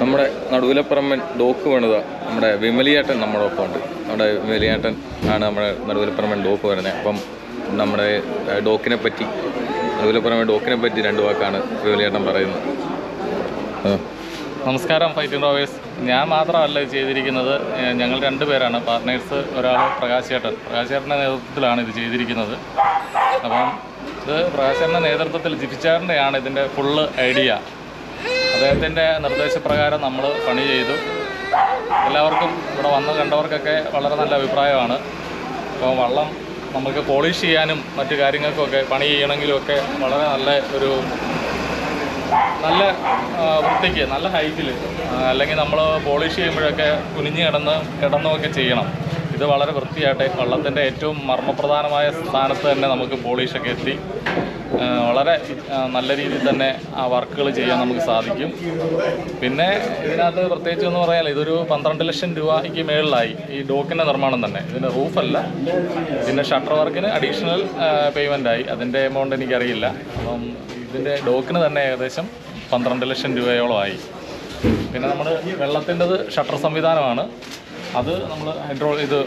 നമ്മുടെ നടുവിലപ്പറമ്പൻ ഡോക്ക് വേണത നമ്മുടെ വിമലിയേട്ടൻ നമ്മുടെ ഒപ്പം ഉണ്ട് നമ്മുടെ വിമലിയേട്ടൻ ആണ് നമ്മുടെ നടുവിലപ്പറമ്പൻ ഡോക്ക് വരുന്നത് അപ്പം നമ്മുടെ ഡോക്കിനെ പറ്റി നടുവിലപ്പറമ്പൻ ഡോക്കിനെ പറ്റി രണ്ട് വാക്കാണ് വിമലിയേട്ടൻ പറയുന്നത്. നമസ്കാരം ഫൈറ്റിംഗ് റോവേഴ്സ്. ഞാൻ മാത്രമല്ല ചെയ്തിരിക്കുന്നത് ഞങ്ങൾ രണ്ട് പേരാണ്. പാർട്ട്നേഴ്സ് ഒരാൾ പ്രകാശ് ചേട്ടൻ പ്രകാശ് ചേട്ടന്റെ നേതൃത്വത്തിലാണ് ഇത് ചെയ്തിരിക്കുന്നത്. അപ്പം ഇത് പ്രകാശ് ചേട്ടന്റെ നേതൃത്വത്തിൽ ജിഫിച്ചാറിന്റെയാണ് ഇതിന്റെ ഫുള്ള് ഐഡിയ. അദ്ദേഹത്തിന്റെ നിർദ്ദേശപ്രകാരം നമ്മൾ പണി ചെയ്തു. എല്ലാവർക്കും ഇവിടെ വന്ന് കണ്ടവർക്കൊക്കെ വളരെ നല്ല അഭിപ്രായമാണ്. അപ്പോൾ വള്ളം നമുക്ക് പോളിഷ് ചെയ്യാനും മറ്റു കാര്യങ്ങൾക്കൊക്കെ പണി ചെയ്യണമെങ്കിലുമൊക്കെ വളരെ നല്ല ഒരു നല്ല വൃത്തിക്ക് നല്ല ഹൈറ്റിൽ അല്ലെങ്കിൽ നമ്മൾ പോളിഷ് ചെയ്യുമ്പോഴൊക്കെ കുനിഞ്ഞ് കിടന്ന് കിടന്നുമൊക്കെ ചെയ്യണം. ഇത് വളരെ വൃത്തിയായിട്ട് വള്ളത്തിന്റെ ഏറ്റവും മർമ്മപ്രധാനമായ സ്ഥാനത്ത് തന്നെ നമുക്ക് പോളിഷൊക്കെ എത്തി. വളരെ നല്ല രീതിയിൽ തന്നെ ആ വർക്കുകൾ ചെയ്യാൻ നമുക്ക് സാധിക്കും. പിന്നെ ഇതിനകത്ത് പ്രത്യേകിച്ച് എന്ന് പറയാൻ ഇതൊരു പന്ത്രണ്ട് ലക്ഷം രൂപയ്ക്ക് മേളിലായി ഈ ഡോക്കിന്റെ നിർമ്മാണം തന്നെ. ഇതിന്റെ റൂഫല്ല ഇതിന്റെ ഷട്ടർ വർക്കിന് അഡീഷണൽ പേയ്മെന്റ് ആയി. അതിന്റെ എമൗണ്ട് എനിക്കറിയില്ല. അപ്പം ഇതിന്റെ ഡോക്കിന് തന്നെ ഏകദേശം പന്ത്രണ്ട് ലക്ഷം രൂപയോളമായി പിന്നെ നമ്മൾ വെള്ളത്തിന്റെത് ഷട്ടർ സംവിധാനമാണ്. അത് നമ്മൾ ഹൈഡ്രോ ഇത്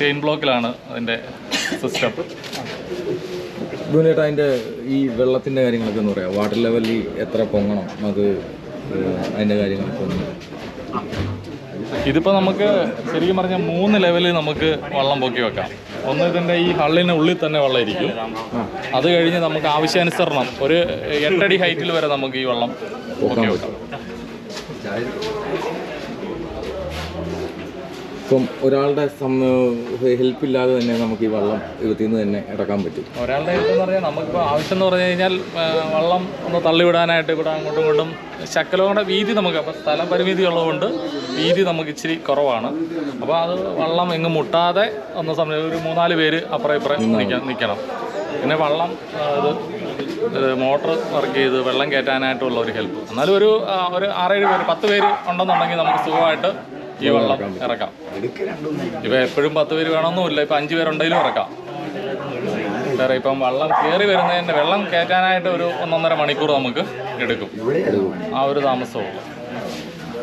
ചെയിൻ ബ്ലോക്കിലാണ് അതിന്റെ സിസ്റ്റം വിമലിയേട്ടൻ അതിന്റെ ഈ വെള്ളത്തിന്റെ കാര്യങ്ങളൊക്കെ ഒന്ന് പറയാം വാട്ടർ ലെവലിൽ എത്ര പൊങ്ങണം? അത് അതിന്റെ കാര്യങ്ങളൊക്കെ ഒന്ന് ഇതിപ്പോൾ നമുക്ക് ശരിക്കും പറഞ്ഞാൽ മൂന്ന് ലെവലിൽ നമുക്ക് വെള്ളം പൊക്കി വെക്കാം. ഒന്ന് ഇതിന്റെ ഈ ഹള്ളിന് ഉള്ളിൽ തന്നെ വെള്ളം ഇരിക്കും അത് കഴിഞ്ഞ് നമുക്ക് ആവശ്യാനുസരണം ഒരു എട്ടടി ഹൈറ്റിൽ വരെ നമുക്ക് ഈ വെള്ളം പൊക്കി വെക്കാം. ഇപ്പം ഒരാളുടെ ഹെൽപ്പ് ഇല്ലാതെ തന്നെ നമുക്ക് ഈ വള്ളം ഇരുപത്തി നിന്ന് തന്നെ ഇറക്കാൻ പറ്റും. ഒരാളുടെ ഹെൽപ്പ് എന്ന് പറഞ്ഞാൽ നമുക്കിപ്പോൾ ആവശ്യം എന്ന് പറഞ്ഞു കഴിഞ്ഞാൽ വള്ളം ഒന്ന് തള്ളിവിടാനായിട്ട് ഇവിടെ അങ്ങോട്ടും ഇങ്ങോട്ടും ശക്കലോടെ വീതി നമുക്ക് അപ്പോൾ സ്ഥലം പരിമിതി ഉള്ളതുകൊണ്ട് വീതി നമുക്ക് ഇച്ചിരി കുറവാണ്. അപ്പോൾ അത് വള്ളം എങ്ങും മുട്ടാതെ ഒന്ന് സമയം ഒരു മൂന്നാൽ പേര് അപ്പുറം ഇപ്പുറം നിൽക്കാൻ നിൽക്കണം പിന്നെ വെള്ളം അത് ഇത് മോട്ടർ വർക്ക് ചെയ്ത് വെള്ളം കയറ്റാനായിട്ടുള്ള ഒരു ഹെൽപ്പ്. എന്നാലും ഒരു ഒരു ആറേഴ് പേര് പത്ത് പേര് ഉണ്ടെന്നുണ്ടെങ്കിൽ നമുക്ക് സുഖമായിട്ട് ഈ വെള്ളം ഇറക്കാം. ഇപ്പം എപ്പോഴും പത്ത് പേര് വേണമെന്നുമില്ല ഇപ്പൊ അഞ്ചു പേരുണ്ടെങ്കിലും ഇറക്കാം. വേറെ ഇപ്പം വെള്ളം കയറി വരുന്നതിന് വെള്ളം കയറ്റാനായിട്ട് ഒരു ഒന്നൊന്നര മണിക്കൂർ നമുക്ക് എടുക്കും. ആ ഒരു താമസവും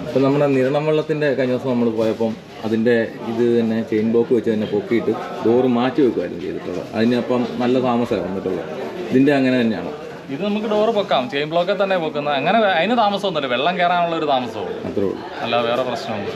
ഇപ്പം നമ്മുടെ നിരണം വെള്ളത്തിന്റെ കഴിഞ്ഞ ദിവസം നമ്മൾ പോയപ്പം അതിന്റെ ഇത് തന്നെ ചെയിൻ ബ്ലോക്ക് വെച്ച് തന്നെ പൊക്കിയിട്ട് ഡോറ് മാറ്റി വെക്കുമായിരുന്നു ചെയ്തിട്ടുള്ളത്. അതിനപ്പം നല്ല താമസമായി വന്നിട്ടുള്ളത്? ഇതിന്റെ അങ്ങനെ തന്നെയാണ്. ഇത് നമുക്ക് ഡോറ് പൊക്കാം. ചെയിൻ ബ്ലോക്കിൽ തന്നെ പൊക്കുന്നത്. അങ്ങനെ അതിന് താമസമൊന്നുമില്ല. വെള്ളം കയറാനുള്ള ഒരു താമസവും അത്രേ ഉള്ളൂ. അല്ല വേറെ പ്രശ്നമൊന്നും